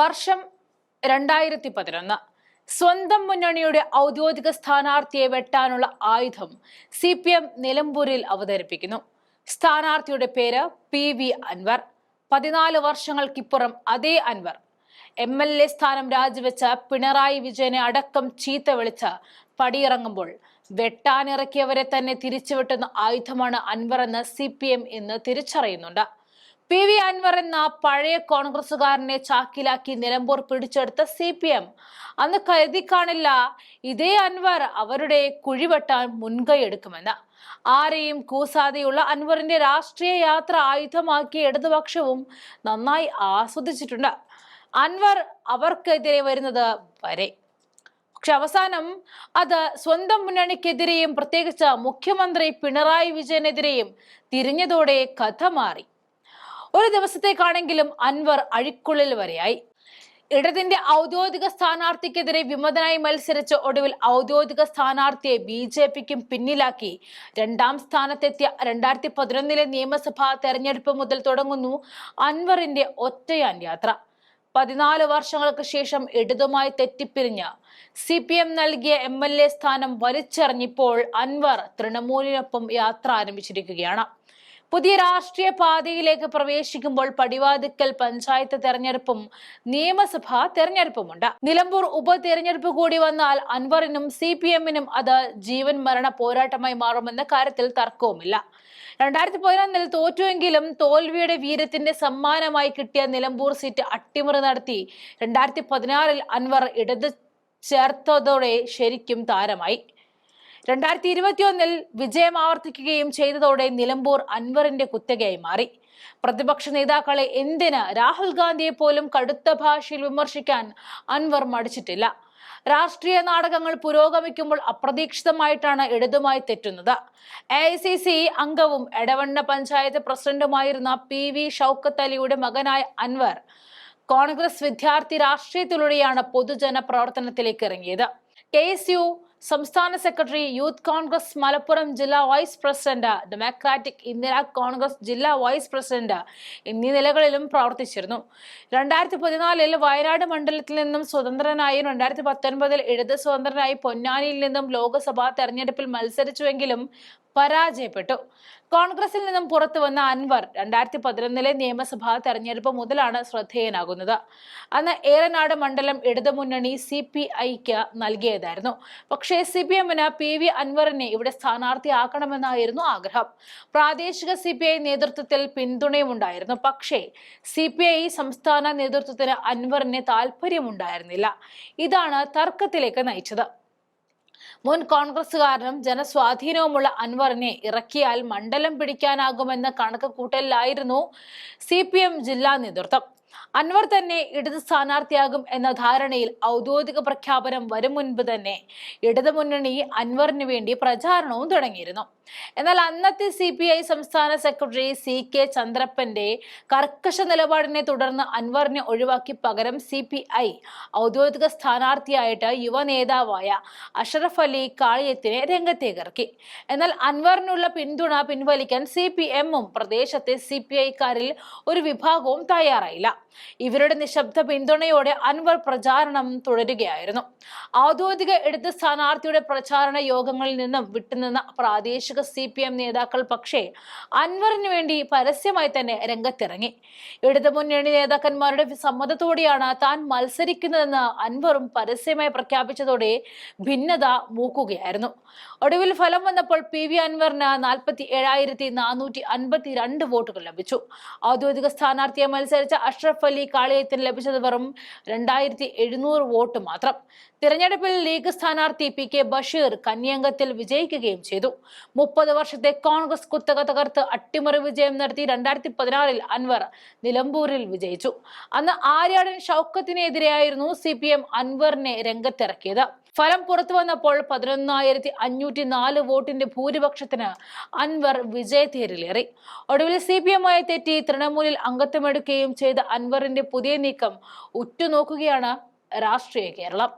വർഷം രണ്ടായിരത്തി പതിനൊന്ന് സ്വന്തം മുന്നണിയുടെ ഔദ്യോഗിക സ്ഥാനാർത്ഥിയെ വെട്ടാനുള്ള ആയുധം സി പി എം നിലമ്പൂരിൽ അവതരിപ്പിക്കുന്നു. സ്ഥാനാർത്ഥിയുടെ പേര് പി വി അൻവർ. പതിനാല് വർഷങ്ങൾക്കിപ്പുറം അതേ അൻവർ. എം എൽ എ സ്ഥാനം രാജിവെച്ച പിണറായി വിജയനെ അടക്കം ചീത്ത വിളിച്ച പടിയിറങ്ങുമ്പോൾ വെട്ടാനിറക്കിയവരെ തന്നെ തിരിച്ചുവിട്ടുന്ന ആയുധമാണ് അൻവർ എന്ന് സി പി എം ഇന്ന് തിരിച്ചറിയുന്നുണ്ട്. പി വി അൻവർ എന്ന പഴയ കോൺഗ്രസുകാരനെ ചാക്കിലാക്കി നിലമ്പൂർ പിടിച്ചെടുത്ത സി പി എം. അന്ന് കരുതി കാണില്ല ഇതേ അൻവർ അവരുടെ കുഴിവെട്ടാൻ മുൻകൈ എടുക്കുമെന്ന്. ആരെയും കൂസാതെയുള്ള അൻവറിന്റെ രാഷ്ട്രീയ യാത്ര ആയുധമാക്കിയ ഇടതുപക്ഷവും നന്നായി ആസ്വദിച്ചിട്ടുണ്ട്. അൻവർ അവർക്കെതിരെ വരുന്നത് വരെ. പക്ഷെ അവസാനം അത് സ്വന്തം മുന്നണിക്കെതിരെയും പ്രത്യേകിച്ച് മുഖ്യമന്ത്രി പിണറായി വിജയനെതിരെയും തിരിഞ്ഞതോടെ കഥ മാറി. ഒരു ദിവസത്തേക്കാണെങ്കിലും അൻവർ അഴിക്കുള്ളിൽ വരെയായി. ഇടതിന്റെ ഔദ്യോഗിക സ്ഥാനാർത്ഥിക്കെതിരെ വിമതനായി മത്സരിച്ച ഒടുവിൽ ഔദ്യോഗിക സ്ഥാനാർത്ഥിയെ ബി ജെ പിക്കും പിന്നിലാക്കി. രണ്ടാം സ്ഥാനത്തെത്തിയ രണ്ടായിരത്തി പതിനൊന്നിലെ നിയമസഭാ തെരഞ്ഞെടുപ്പ് മുതൽ തുടങ്ങുന്നു അൻവറിന്റെ ഒറ്റയാൻ യാത്ര. പതിനാല് വർഷങ്ങൾക്ക് ശേഷം ഇടതുമായി തെറ്റിപ്പിരിഞ്ഞ സി പി എം നൽകിയ എം എൽ എ സ്ഥാനം വലിച്ചെറിഞ്ഞിപ്പോൾ അൻവർ തൃണമൂലിനൊപ്പം യാത്ര ആരംഭിച്ചിരിക്കുകയാണ്. പുതിയ രാഷ്ട്രീയ പാതയിലേക്ക് പ്രവേശിക്കുമ്പോൾ പടിവാതിക്കൽ പഞ്ചായത്ത് തെരഞ്ഞെടുപ്പും നിയമസഭാ തെരഞ്ഞെടുപ്പുമുണ്ട്. നിലമ്പൂർ ഉപതെരഞ്ഞെടുപ്പ് കൂടി വന്നാൽ അൻവറിനും സി പി എമ്മിനും അത് ജീവൻ മരണ പോരാട്ടമായി മാറുമെന്ന കാര്യത്തിൽ തർക്കവുമില്ല. രണ്ടായിരത്തി പതിനൊന്നിൽ തോറ്റുവെങ്കിലും തോൽവിയുടെ വീരത്തിന്റെ സമ്മാനമായി കിട്ടിയ നിലമ്പൂർ സീറ്റ് അട്ടിമറി നടത്തി. രണ്ടായിരത്തി പതിനാറിൽ അൻവർ ഇടത് ചേർത്തതോടെ ശരിക്കും താരമായി. രണ്ടായിരത്തി ഇരുപത്തിയൊന്നിൽ വിജയം ആവർത്തിക്കുകയും ചെയ്തതോടെ നിലമ്പൂർ അൻവറിന്റെ കുത്തകയായി മാറി. പ്രതിപക്ഷ നേതാക്കളെ എന്തിന് രാഹുൽ ഗാന്ധിയെ പോലും കടുത്ത ഭാഷയിൽ വിമർശിക്കാൻ അൻവർ മടിച്ചിട്ടില്ല? രാഷ്ട്രീയ നാടകങ്ങൾ പുരോഗമിക്കുമ്പോൾ അപ്രതീക്ഷിതമായിട്ടാണ് ഇടതുമായി തെറ്റുന്നത്. എ ഐ സി സി അംഗവും എടവണ്ണ പഞ്ചായത്ത് പ്രസിഡന്റുമായിരുന്ന പി വി ഷൗക്കത്ത് അലിയുടെ മകനായ അൻവർ കോൺഗ്രസ് വിദ്യാർത്ഥി രാഷ്ട്രീയത്തിലൂടെയാണ് പൊതുജന പ്രവർത്തനത്തിലേക്ക് ഇറങ്ങിയത്. കെ എസ് യു സംസ്ഥാന സെക്രട്ടറി യൂത്ത് കോൺഗ്രസ് മലപ്പുറം ജില്ലാ vice president Democratic Indira Congress ജില്ലാ വൈസ് പ്രസിഡന്റ് എന്നീ നിലകളിലും പ്രവർത്തിച്ചിരുന്നു. രണ്ടായിരത്തി പതിനാലിൽ വയനാട് മണ്ഡലത്തിൽ നിന്നും സ്വതന്ത്രനായും രണ്ടായിരത്തി പത്തൊൻപതിൽ ഇടത് സ്വതന്ത്രനായി പൊന്നാനിയിൽ നിന്നും ലോക്സഭാ തെരഞ്ഞെടുപ്പിൽ മത്സരിച്ചുവെങ്കിലും പരാജയപ്പെട്ടു. കോൺഗ്രസിൽ നിന്നും പുറത്തു വന്ന അൻവർ രണ്ടായിരത്തി പതിനൊന്നിലെ നിയമസഭാ തെരഞ്ഞെടുപ്പ് മുതലാണ് ശ്രദ്ധേയനാകുന്നത്. അന്ന് ഏറനാട് മണ്ഡലം ഇടതുമുന്നണി സി പി ഐക്ക് നൽകിയതായിരുന്നു. പക്ഷേ സി പി എമ്മിന് പി വി അൻവറിനെ ഇവിടെ സ്ഥാനാർത്ഥിയാക്കണമെന്നായിരുന്നു ആഗ്രഹം. പ്രാദേശിക സി പി ഐ നേതൃത്വത്തിൽ പിന്തുണയുമുണ്ടായിരുന്നു. പക്ഷേ സി പി ഐ സംസ്ഥാന നേതൃത്വത്തിന് അൻവറിന് താല്പര്യമുണ്ടായിരുന്നില്ല ഇതാണ് തർക്കത്തിലേക്ക് നയിച്ചത്. മുൻ കോൺഗ്രസുകാരനും ജനസ്വാധീനവുമുള്ള അൻവറിനെ ഇറക്കിയാൽ മണ്ഡലം പിടിക്കാനാകുമെന്ന കണക്ക് കൂട്ടലിലായിരുന്നു സി ജില്ലാ നേതൃത്വം. അൻവർ തന്നെ ഇടത് സ്ഥാനാർത്ഥിയാകും എന്ന ധാരണയിൽ ഔദ്യോഗിക പ്രഖ്യാപനം വരും മുൻപ് തന്നെ ഇടതു മുന്നണി അൻവറിന് വേണ്ടി പ്രചാരണവും തുടങ്ങിയിരുന്നു. എന്നാൽ അന്നത്തെ സി പി ഐ സംസ്ഥാന സെക്രട്ടറി സി കെ ചന്ദ്രപ്പന്റെ കർക്കശ നിലപാടിനെ തുടർന്ന് അൻവറിനെ ഒഴിവാക്കി പകരം സി പി ഐ ഔദ്യോഗിക സ്ഥാനാർത്ഥിയായിട്ട് യുവ നേതാവായ അഷറഫ് അലി കാളിയത്തിനെ രംഗത്തേക്ക് ഇറക്കി എന്നാൽ അൻവറിനുള്ള പിന്തുണ പിൻവലിക്കാൻ സി പി എമ്മും പ്രദേശത്തെ സി പി ഐക്കാരിൽ ഒരു വിഭാഗവും തയ്യാറായില്ല. ഇവരുടെ നിശബ്ദ പിന്തുണയോടെ അൻവർ പ്രചാരണം തുടരുകയായിരുന്നു. ഔദ്യോഗിക ഇടത് സ്ഥാനാർത്ഥിയുടെ പ്രചാരണ യോഗങ്ങളിൽ നിന്നും വിട്ടുനിന്ന പ്രാദേശിക സി പി എം നേതാക്കൾ പക്ഷേ അൻവറിന് വേണ്ടി പരസ്യമായി തന്നെ രംഗത്തിറങ്ങി. ഇടത് മുന്നണി നേതാക്കന്മാരുടെ സമ്മതത്തോടെയാണ് താൻ മത്സരിക്കുന്നതെന്ന് അൻവറും പരസ്യമായി പ്രഖ്യാപിച്ചതോടെ ഭിന്നത മൂക്കുകയായിരുന്നു. ഒടുവിൽ ഫലം വന്നപ്പോൾ പി വി അൻവറിന് നാൽപ്പത്തി ഏഴായിരത്തി നാനൂറ്റി അൻപത്തി രണ്ട് വോട്ടുകൾ ലഭിച്ചു. ഔദ്യോഗിക സ്ഥാനാർത്ഥിയെ മത്സരിച്ച അഷ്റഫ് അലി കാളിയത്തിന് ലഭിച്ചത് വെറും രണ്ടായിരത്തി എഴുന്നൂറ് വോട്ട് മാത്രം. തിരഞ്ഞെടുപ്പിൽ ലീഗ് സ്ഥാനാർത്ഥി പി കെ ബഷീർ കന്യംഗത്തിൽ വിജയിക്കുകയും ചെയ്തു. മുപ്പത് വർഷത്തെ കോൺഗ്രസ് കുത്തക തകർത്ത് അട്ടിമറി വിജയം നടത്തി രണ്ടായിരത്തി പതിനാറിൽ അൻവർ നിലമ്പൂരിൽ വിജയിച്ചു. അന്ന് ആര്യാടൻ ഷൗക്കത്തിനെതിരെയായിരുന്നു സി പി എം അൻവറിനെ രംഗത്തിറക്കിയത്. ഫലം പുറത്തു വന്നപ്പോൾ പതിനൊന്നായിരത്തി അഞ്ഞൂറ്റി നാല് വോട്ടിന്റെ ഭൂരിപക്ഷത്തിന് അൻവർ വിജയത്തേരിലേറി ഒടുവിൽ സി പി എമ്മായി തെറ്റി തൃണമൂലിൽ അംഗത്വമെടുക്കുകയും ചെയ്ത അൻവറിന്റെ പുതിയ നീക്കം ഉറ്റുനോക്കുകയാണ് രാഷ്ട്രീയ കേരളം.